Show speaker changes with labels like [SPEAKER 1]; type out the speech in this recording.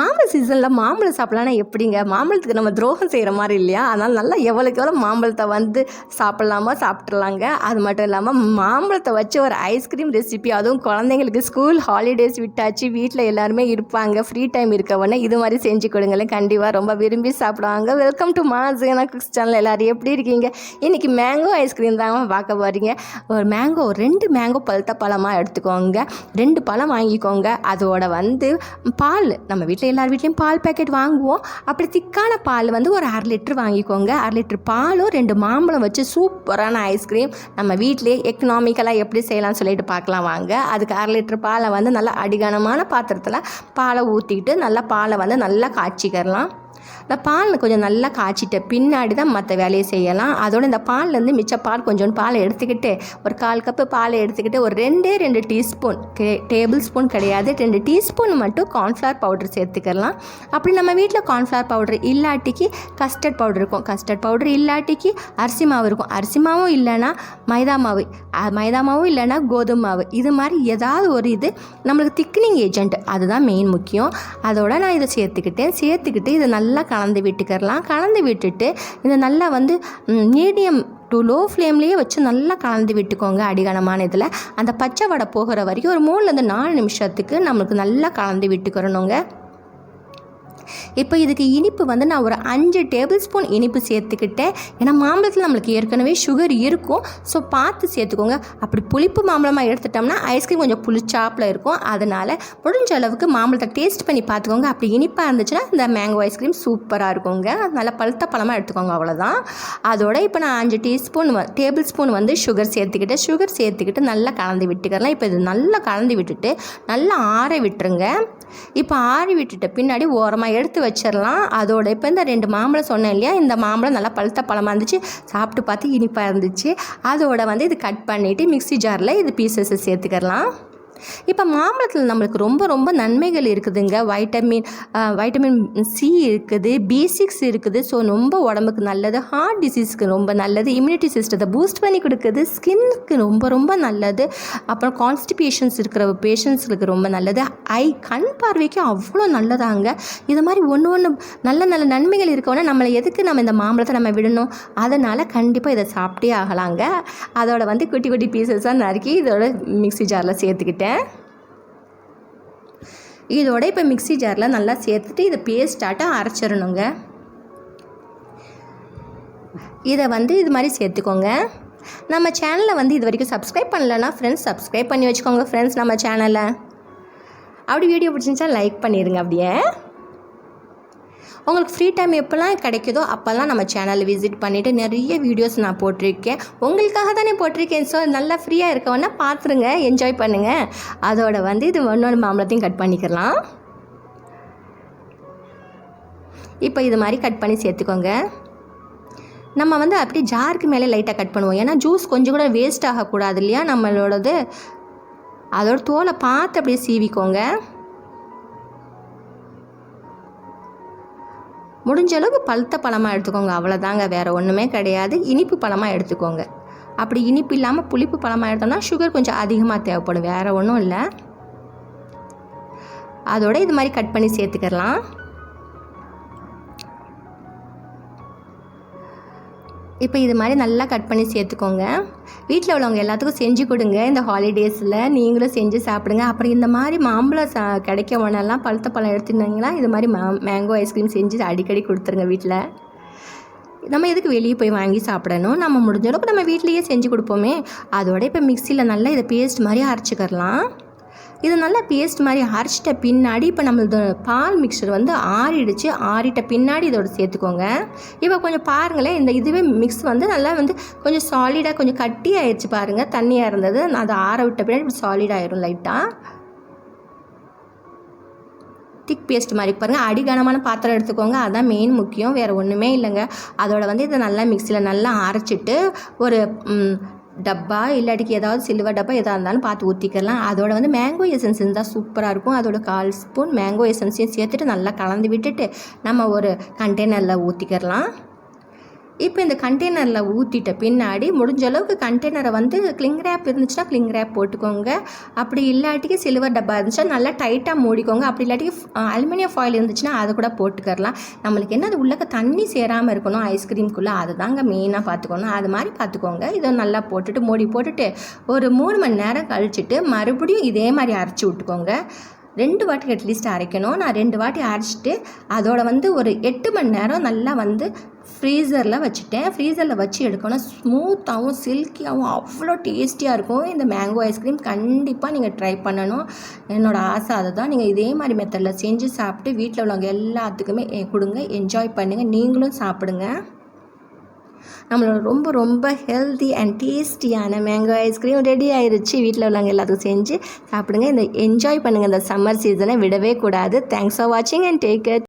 [SPEAKER 1] மாமா சீசனில் மாம்பழம் சாப்பிட்லான்னா எப்படிங்க? மாம்பழத்துக்கு நம்ம துரோகம் செய்கிற மாதிரி இல்லையா? அதனால் நல்லா எவ்வளோக்கு எவ்வளோ மாம்பழத்தை வந்து சாப்பிட்லாமா சாப்பிட்றலாங்க அது மட்டும் இல்லாமல் மாம்பழத்தை வச்சு ஒரு ஐஸ்கிரீம் ரெசிபி அதுவும் குழந்தைங்களுக்கு ஸ்கூல் ஹாலிடேஸ் விட்டாச்சு வீட்டில் எல்லாருமே இருப்பாங்க ஃப்ரீ டைம் இருக்கவொடனே இது மாதிரி செஞ்சு கொடுங்களேன். கண்டிப்பாக ரொம்ப விரும்பி சாப்பிடுவாங்க. Welcome to Masena cooks channel எல்லோரும் எப்படி இருக்கீங்க? இன்றைக்கி மேங்கோ ஐஸ்கிரீம் தாங்க பார்க்க போகிறீங்க ஒரு மேங்கோ ரெண்டு மேங்கோ பழுத்த பழமாக எடுத்துக்கோங்க. ரெண்டு பழம் வாங்கிக்கோங்க. அதோட வந்து பால் நம்ம வீட்டில் எல்லார் வீட்லேயும் பால் பேக்கெட் வாங்குவோம். அப்படி திக்கான பால் வந்து ஒரு அரை லிட்ரு வாங்கிக்கோங்க. அரை லிட்ரு பாலும் ரெண்டு மாம்பழம் வச்சு சூப்பரான ஐஸ்கிரீம் நம்ம வீட்டிலே எக்கனாமிக்கலாக எப்படி செய்யலாம்னு சொல்லிட்டு பார்க்கலாம் வாங்க. அதுக்கு அரை லிட்ரு பாலை வந்து நல்லா அடிகனமான பாத்திரத்தில் பாலை ஊற்றிட்டு நல்லா பாலை வந்து நல்லா காய்ச்சிக்கிறலாம். இந்த பால் கொஞ்சம் நல்லா காய்ச்சிட்ட பின்னாடி தான் மற்ற வேலையை செய்யலாம். அதோட இந்த பால்லேருந்து மிச்ச பால் கொஞ்சோண்டு பாலை எடுத்துக்கிட்டு ஒரு கால் கப்பு பாலை எடுத்துக்கிட்டு ஒரு ரெண்டே ரெண்டு டீஸ்பூன் டேபிள் ஸ்பூன் கிடையாது. ரெண்டு டீஸ்பூன் மட்டும் கார்ன்ஃப்ளவர் பவுடர் சேர்த்துக்கலாம். அப்படி நம்ம வீட்டில் கார்ன்ஃப்ளவர் பவுடர் இல்லாட்டிக்கு கஸ்டர்ட் பவுடர் இருக்கும். கஸ்டர்ட் பவுடர் இல்லாட்டிக்கு அரிசி மாவு இருக்கும். அரிசி மாவும் இல்லைன்னா மைதா மாவு மைதா மாவும் இல்லைன்னா கோதுமை மாவு. இது மாதிரி ஏதாவது ஒரு இது நம்மளுக்கு திக்னிங் ஏஜென்ட் அதுதான் மெயின் முக்கியம். அதோட நான் இதை சேர்த்துக்கிட்டேன். சேர்த்துக்கிட்டு இதை நல்லா கலந்து விட்டுக்கிறலாம். கலந்து விட்டுட்டு இதை நல்லா வந்து மீடியம் டு லோ ஃப்ளேம்லேயே வச்சு நல்லா கலந்து விட்டுக்கோங்க அடிகனமான இதில். அந்த பச்சை வடை போகிற வரைக்கும் ஒரு மூணுலேருந்து நாலு நிமிஷத்துக்கு நம்மளுக்கு நல்லா கலந்து விட்டுக்கிறணுங்க. இப்போ இதுக்கு இனிப்பு வந்து நான் ஒரு அஞ்சு டேபிள் ஸ்பூன் இனிப்பு சேர்த்துக்கிட்டேன். ஏன்னா மாம்பழத்தில் நம்மளுக்கு ஏற்கனவே சுகர் இருக்கும். ஸோ பார்த்து சேர்த்துக்கோங்க. அப்படி புளிப்பு மாம்பழமாக எடுத்துட்டோம்னா ஐஸ்கிரீம் கொஞ்சம் புளிச்சாப்பில் இருக்கும். அதனால் முடிஞ்ச அளவுக்கு மாம்பழத்தை டேஸ்ட் பண்ணி பார்த்துக்கோங்க. அப்படி இனிப்பாக இருந்துச்சுன்னா இந்த மேங்கோ ஐஸ்கிரீம் சூப்பராக இருக்குங்க. நல்லா பழுத்த பழமாக எடுத்துக்கோங்க அவ்வளோதான் அதோட இப்போ நான் அஞ்சு டீஸ்பூன் டேபிள் ஸ்பூன் வந்து சுகர் சேர்த்துக்கிட்டு சுகர் சேர்த்துக்கிட்டு நல்லா கலந்து விட்டுக்கலாம். இப்போ இது நல்லா கலந்து விட்டுட்டு நல்லா ஆற விட்டுருங்க. இப்போ ஆறி விட்டுட்டு பின்னாடி ஓரமாக எடுத்து வச்சிடலாம் அதோட இப்போ இந்த ரெண்டு மாம்பழம் சொன்னேன் இல்லையா? இந்த மாம்பழம் நல்லா பழுத்த பழமாக இருந்துச்சு. சாப்பிட்டு பார்த்து இனிப்பாக இருந்துச்சு. அதோட வந்து இது கட் பண்ணிவிட்டு மிக்ஸி ஜாரில் இது பீசஸை சேர்த்துக்கலாம் இப்போ மாம்பழத்தில் நம்மளுக்கு ரொம்ப ரொம்ப நன்மைகள் இருக்குதுங்க. வைட்டமின் வைட்டமின் சி இருக்குது பி சிக்ஸ் இருக்குது. ஸோ ரொம்ப உடம்புக்கு நல்லது ஹார்ட் டிசீஸ்க்கு ரொம்ப நல்லது இம்யூனிட்டி சிஸ்டத்தை பூஸ்ட் பண்ணி கொடுக்குது ஸ்கின்னுக்கு ரொம்ப ரொம்ப நல்லது. அப்புறம் கான்ஸ்டிபேஷன்ஸ் இருக்கிற பேஷண்ட்ஸுக்கு ரொம்ப நல்லது. ஐ கண் பார்வைக்கு அவ்வளோ நல்லதாங்க. இது மாதிரி ஒன்று ஒன்று நல்ல நல்ல நன்மைகள் இருக்கவுடனே நம்மளை எதுக்கு நம்ம இந்த மாம்பழத்தை நம்ம விடணும்? அதனால் கண்டிப்பாக இதை சாப்பிட்டே ஆகலாங்க. அதோட வந்து குட்டி குட்டி பீசஸாக நறுக்கி இதோட மிக்ஸி ஜாரில் சேர்த்துக்கிட்டேன். இதோட இப்போ மிக்ஸி ஜாரில் நல்லா சேர்த்துட்டு இதை பேஸ்டாட்டாக அரைச்சிடணுங்க. இதை வந்து இது மாதிரி சேர்த்துக்கோங்க. நம்ம சேனலை வந்து இது வரைக்கும் சப்ஸ்கிரைப் பண்ணலன்னா ஃப்ரெண்ட்ஸ் சப்ஸ்கிரைப் பண்ணி வச்சுக்கோங்க ஃப்ரெண்ட்ஸ் நம்ம சேனலை அப்படி வீடியோ பிடிச்சிருந்துச்சா லைக் பண்ணிடுங்க அப்படியே. உங்களுக்கு ஃப்ரீ டைம் எப்போல்லாம் கிடைக்குதோ அப்போல்லாம் நம்ம சேனலை விசிட் பண்ணிவிட்டு நிறைய வீடியோஸ் நான் போட்டிருக்கேன். உங்களுக்காக தானே போட்டிருக்கேன். ஸோ நல்லா ஃப்ரீயாக இருக்கவொன்னா பார்த்துருங்க என்ஜாய் பண்ணுங்கள் அதோட வந்து இது இன்னொரு மாம்பழத்தையும் கட் பண்ணிக்கலாம். இப்போ இது மாதிரி கட் பண்ணி சேர்த்துக்கோங்க. நம்ம வந்து அப்படியே ஜாருக்கு மேலே லைட்டாக கட் பண்ணுவோம். ஏன்னா ஜூஸ் கொஞ்சம் கூட வேஸ்ட் ஆகக்கூடாது இல்லையா? நம்மளோடது. அதோட தோலை பார்த்து அப்படியே சீவிக்கோங்க. முடிஞ்ச அளவுக்கு பழுத்த பழமாக எடுத்துக்கோங்க. அவ்வளோதாங்க வேறு ஒன்றுமே கிடையாது. இனிப்பு பழமாக எடுத்துக்கோங்க. அப்படி இனிப்பு இல்லாமல் புளிப்பு பழமாக எடுத்தோம்னா சுகர் கொஞ்சம் அதிகமாக தேவைப்படும். வேறு ஒன்றும் இல்லை. அதோட இது மாதிரி கட் பண்ணி சேர்த்துக்கலாம் இப்போ இது மாதிரி நல்லா கட் பண்ணி சேர்த்துக்கோங்க. வீட்டில் உள்ளவங்க எல்லாத்துக்கும் செஞ்சு கொடுங்க. இந்த ஹாலிடேஸில் நீங்களும் செஞ்சு சாப்பிடுங்க. அப்புறம் இந்த மாதிரி மாம்பழம் சா கிடைக்க உடனெல்லாம் பழுத்த பழம் எடுத்துருந்தீங்கன்னா இது மாதிரி மா மேங்கோ ஐஸ்கிரீம் செஞ்சு அடிக்கடி கொடுத்துருங்க வீட்டில் நம்ம எதுக்கு வெளியே போய் வாங்கி சாப்பிடணும்? நம்ம முடிஞ்ச அளவுக்கு நம்ம வீட்லேயே செஞ்சு கொடுப்போமே. அதோட இப்போ மிக்சியில் நல்லா இதை பேஸ்ட் மாதிரி அரைச்சிக்கிறலாம். இது நல்லா பேஸ்ட் மாதிரி அரைச்சிட்ட பின்னாடி இப்போ நம்மளோட பால் மிக்சர் வந்து ஆறிடுச்சு. ஆறிட்ட பின்னாடி இதோட சேர்த்துக்கோங்க. இப்போ கொஞ்சம் பாருங்களேன் இந்த இதுவே மிக்ஸ் வந்து நல்லா வந்து கொஞ்சம் சாலிடாக கொஞ்சம் கட்டி ஆயிடுச்சு பாருங்கள் தண்ணியாக இருந்தது. நான் அதை ஆற விட்ட பின்னாடி இப்படி சாலிட் ஆயிரும் லைட்டாக திக் பேஸ்ட் மாதிரி பாருங்கள் அடிகனமான பாத்திரம் எடுத்துக்கோங்க. அதுதான் மெயின் முக்கியம். வேறு ஒன்றுமே இல்லைங்க. அதோட வந்து இதை நல்லா மிக்சியில் நல்லா அரைச்சிட்டு ஒரு டப்பா இல்லாட்டிக்கு ஏதாவது சில்வர் டப்பா எதாக இருந்தாலும் பார்த்து ஊற்றிக்கலாம் அதோட வந்து மேங்கோ எசன்ஸ் இருந்தால் சூப்பராக இருக்கும். அதோட கால் ஸ்பூன் மேங்கோ எசன்ஸையும் சேர்த்துட்டு நல்லா கலந்து விட்டுட்டு நம்ம ஒரு கண்டெய்னரில் ஊற்றிக்கிறலாம் இப்போ இந்த கண்டெய்னரில் ஊற்றிட்ட பின்னாடி முடிஞ்ச அளவுக்கு கண்டெய்னரை வந்து கிளிங் ரேப் இருந்துச்சுன்னா கிளிங் ரேப் போட்டுக்கோங்க. அப்படி இல்லாட்டிக்கு சில்வர் டப்பா இருந்துச்சுன்னா நல்லா டைட்டாக மூடிக்கோங்க. அப்படி இல்லாட்டிக்கு அலுமினியம் ஃபாயில் இருந்துச்சுன்னா அதை கூட போட்டுக்கரலாம் நம்மளுக்கு என்ன அது உள்ளக்க தண்ணி சேராமல் இருக்கணும் ஐஸ்கிரீம்குள்ளே. அதை தாங்க மெயினாக பார்த்துக்கணும் அது மாதிரி பார்த்துக்கோங்க இதை நல்லா போட்டுட்டு மூடி போட்டுட்டு ஒரு மூணு மணி நேரம் கழிச்சிட்டு மறுபடியும் இதே மாதிரி அரைச்சி விட்டுக்கோங்க. ரெண்டு வாட்டி அட்லீஸ்ட் அரைக்கணும். நான் ரெண்டு வாட்டி அரைச்சிட்டு அதோட வந்து ஒரு எட்டு மணி நேரம் நல்லா வந்து ஃப்ரீசரில் வச்சுட்டேன். ஃப்ரீசரில் வச்சு எடுக்கணும் ஸ்மூத்தாகவும் சில்கியாகவும் அவ்வளோ டேஸ்டியாக இருக்கும். இந்த மேங்கோ ஐஸ்கிரீம் கண்டிப்பாக நீங்கள் ட்ரை பண்ணணும். என்னோடய ஆசை அதுதான். நீங்கள் இதே மாதிரி மெத்தடில் செஞ்சு சாப்பிட்டு வீட்டில் உள்ளவங்க எல்லாத்துக்குமே கொடுங்க. என்ஜாய் பண்ணுங்கள் நீங்களும் சாப்பிடுங்க. நம்மளோட ரொம்ப ரொம்ப ஹெல்தி அண்ட் டேஸ்டியான மேங்கோ ஐஸ்கிரீம் ரெடி ஆயிருச்சு. வீட்டில் உள்ளவங்க எல்லாத்துக்கும் செஞ்சு சாப்பிடுங்க. இந்த என்ஜாய் பண்ணுங்கள் இந்த சம்மர் சீசனை விடவே கூடாது. தேங்க்ஸ் ஃபார் வாட்சிங் அண்ட் டேக்